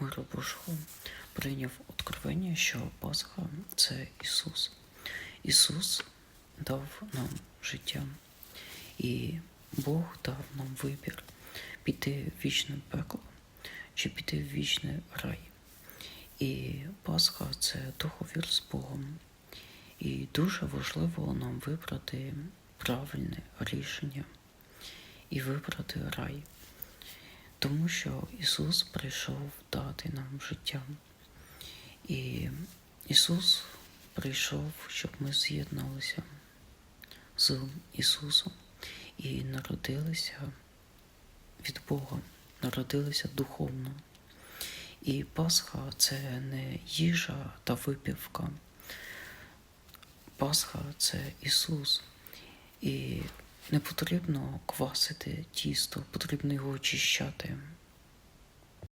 миру Божого прийняв откровення, що Пасха це Ісус. Ісус дав нам життя, і Бог дав нам вибір піти в вічне пекло чи піти в вічний рай. І Пасха це договір з Богом. І дуже важливо нам вибрати правильне рішення і вибрати рай. Тому що Ісус прийшов дати нам життя. І Ісус прийшов, щоб ми з'єдналися з Ісусом і народилися від Бога, народилися духовно. І Пасха це не їжа та випівка. Пасха це Ісус. І не потрібно квасити тісто, потрібно його очищати.